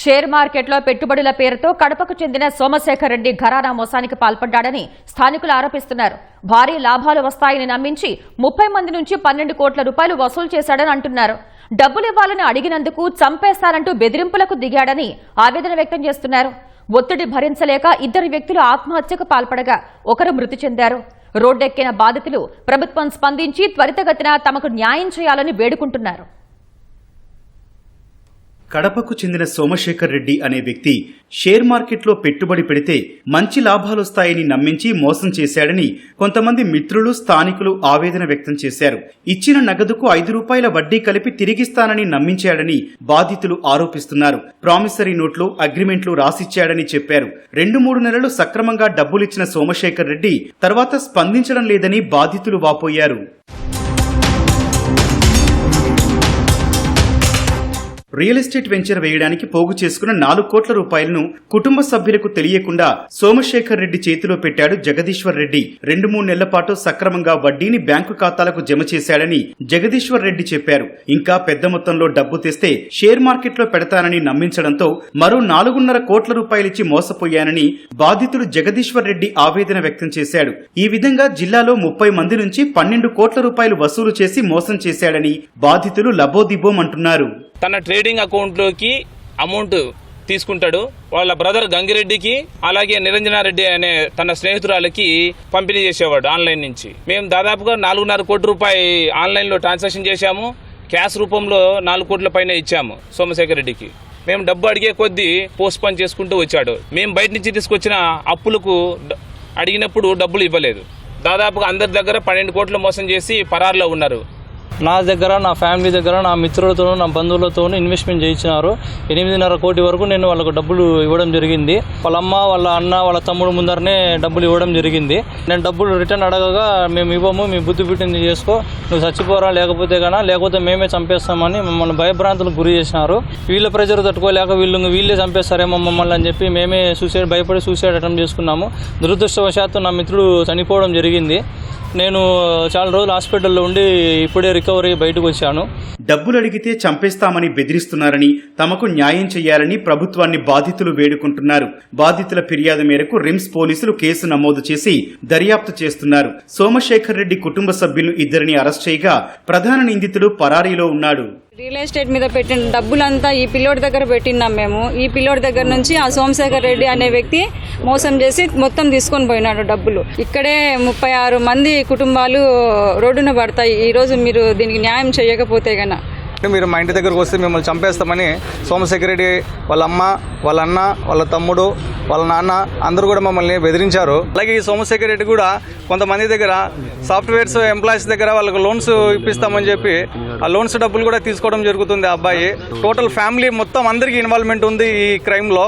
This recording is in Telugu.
షేర్ మార్కెట్లో పెట్టుబడుల పేరుతో కడపకు చెందిన సోమశేఖర్ రెడ్డి ఘరానా మోసానికి పాల్పడ్డాడని స్థానికులు ఆరోపిస్తున్నారు. భారీ లాభాలు వస్తాయని నమ్మించి ముప్పై మంది నుంచి పన్నెండు కోట్ల రూపాయలు వసూలు చేశాడని అంటున్నారు. డబ్బులివ్వాలని అడిగినందుకు చంపేస్తానంటూ బెదిరింపులకు దిగాడని ఆవేదన వ్యక్తం చేస్తున్నారు. ఒత్తిడి భరించలేక ఇద్దరు వ్యక్తులు ఆత్మహత్యకు పాల్పడగా ఒకరు మృతి చెందారు. రోడ్డెక్కిన బాధితులు ప్రభుత్వం స్పందించి త్వరితగతిన తమకు న్యాయం చేయాలని వేడుకుంటున్నారు. కడపకు చెందిన సోమశేఖర్ రెడ్డి అనే వ్యక్తి షేర్ మార్కెట్లో పెట్టుబడి పెడితే మంచి లాభాలొస్తాయని నమ్మించి మోసం చేశాడని కొంతమంది మిత్రులు స్థానికులు ఆవేదన వ్యక్తం చేశారు. ఇచ్చిన నగదుకు ఐదు రూపాయల వడ్డీ కలిపి తిరిగిస్తానని నమ్మించాడని బాధితులు ఆరోపిస్తున్నారు. ప్రామిసరీ నోట్లు అగ్రిమెంట్లు రాసిచ్చాడని చెప్పారు. రెండు మూడు నెలలు సక్రమంగా డబ్బులిచ్చిన సోమశేఖర్ రెడ్డి తర్వాత స్పందించడం లేదని బాధితులు వాపోయారు. రియల్ ఎస్టేట్ వెంచర్ వేయడానికి పోగు చేసుకున్న నాలుగు కోట్ల రూపాయలను కుటుంబ సభ్యులకు తెలియకుండా సోమశేఖర్ రెడ్డి చేతిలో పెట్టాడు జగదీశ్వర్ రెడ్డి. రెండు మూడు నెలల పాటు సక్రమంగా వడ్డీని బ్యాంకు ఖాతాలకు జమ చేశాడని జగదీశ్వర్ రెడ్డి చెప్పారు. ఇంకా పెద్ద మొత్తంలో డబ్బు తెస్తే షేర్ మార్కెట్లో పెడతానని నమ్మించడంతో మరో నాలుగున్నర కోట్ల రూపాయలిచ్చి మోసపోయానని బాధితుడు జగదీశ్వర్ రెడ్డి ఆవేదన వ్యక్తం చేశాడు. ఈ విధంగా జిల్లాలో ముప్పై మంది నుంచి పన్నెండు కోట్ల రూపాయలు వసూలు చేసి మోసం చేశాడని బాధితులు లబోదిబోమంటున్నారు. తన ట్రేడింగ్ అకౌంట్లోకి అమౌంట్ తీసుకుంటాడు. వాళ్ళ బ్రదర్ గంగిరెడ్డికి అలాగే నిరంజనారెడ్డి అనే తన స్నేహితురాలకి పంపిణీ చేసేవాడు ఆన్లైన్ నుంచి. మేము దాదాపుగా నాలుగున్నర కోటి రూపాయి ఆన్లైన్లో ట్రాన్సాక్షన్ చేశాము. క్యాష్ రూపంలో నాలుగు కోట్ల పైన ఇచ్చాము సోమశేఖర్ రెడ్డికి. మేము డబ్బు అడిగే కొద్దీ పోస్ట్ పోన్ చేసుకుంటూ వచ్చాడు. మేము బయట నుంచి తీసుకొచ్చిన అప్పులకు అడిగినప్పుడు డబ్బులు ఇవ్వలేదు. దాదాపుగా అందరి దగ్గర పన్నెండు కోట్లు మోసం చేసి పరారులో ఉన్నారు. నా దగ్గర నా ఫ్యామిలీ దగ్గర నా మిత్రులతోనూ నా బంధువులతోనూ ఇన్వెస్ట్మెంట్ చేయించినారు. ఎనిమిదిన్నర కోటి వరకు నేను వాళ్ళకు డబ్బులు ఇవ్వడం జరిగింది. వాళ్ళ అమ్మ వాళ్ళ అన్న వాళ్ళ తమ్ముడు ముందరనే డబ్బులు ఇవ్వడం జరిగింది. నేను డబ్బులు రిటర్న్ అడగగా మేము ఇవ్వము మీ బుద్ధి పుట్టింది చేసుకో. నువ్వు చచ్చిపోరా లేకపోతే కన్నా లేకపోతే మేమే చంపేస్తామని మమ్మల్ని భయభ్రాంతులకు గురి చేసినారు. వీళ్ళ ప్రెజర్ తట్టుకోలేక వీళ్ళు వీళ్ళే చంపేస్తారేమో మమ్మల్ని అని చెప్పి మేమే సూసైడ్ భయపడి సూసైడ్ అటెంప్ట్ చేసుకున్నాము. దురదృష్టవశాత్తు నా మిత్రుడు చనిపోవడం జరిగింది. నేను చాలా రోజులు హాస్పిటల్లో ఉండి ఇప్పుడే రికవరీ బయటకు వచ్చాను. డబ్బులు అడిగితే చంపేస్తామని బెదిరిస్తున్నారని తమకు న్యాయం చేయాలని ప్రభుత్వాన్ని బాధితులు వేడుకుంటున్నారు. బాధితుల ఫిర్యాదు మేరకు రిమ్స్ పోలీసులు కేసు నమోదు చేసి దర్యాప్తు చేస్తున్నారు. సోమశేఖర్ రెడ్డి కుటుంబ సభ్యులు ఇద్దరిని అరెస్ట్ చేయగా ప్రధాన నిందితుడు పరారీలో ఉన్నాడు. రియల్ ఎస్టేట్ మీద పెట్టిన డబ్బులంతా ఈ పిల్లోడి దగ్గర పెట్టినాం మేము. ఈ పిల్లోడి దగ్గర నుంచి ఆ సోమశేఖర్ రెడ్డి అనే వ్యక్తి మోసం చేసి మొత్తం తీసుకొని పోయినాడు డబ్బులు. ఇక్కడే ముప్పై ఆరు మంది కుటుంబాలు రోడ్డున పడతాయి. ఈ రోజు మీరు దీనికి న్యాయం చేయకపోతే గన మీరు మా ఇంటి దగ్గరకు వస్తే మిమ్మల్ని చంపేస్తామని సోమశేఖర్ రెడ్డి వాళ్ళ అమ్మ వాళ్ళ అన్న వాళ్ళ తమ్ముడు వాళ్ళ నాన్న అందరూ కూడా మమ్మల్ని బెదిరించారు. అలాగే ఈ సోమశేఖర్ రెడ్డి కూడా కొంతమంది దగ్గర సాఫ్ట్వేర్స్ ఎంప్లాయీస్ దగ్గర వాళ్ళకి లోన్స్ ఇప్పిస్తామని చెప్పి ఆ లోన్స్ డబ్బులు కూడా తీసుకోవడం జరుగుతుంది ఆ అబ్బాయి. టోటల్ ఫ్యామిలీ మొత్తం అందరికీ ఇన్వాల్వ్మెంట్ ఉంది ఈ క్రైమ్లో.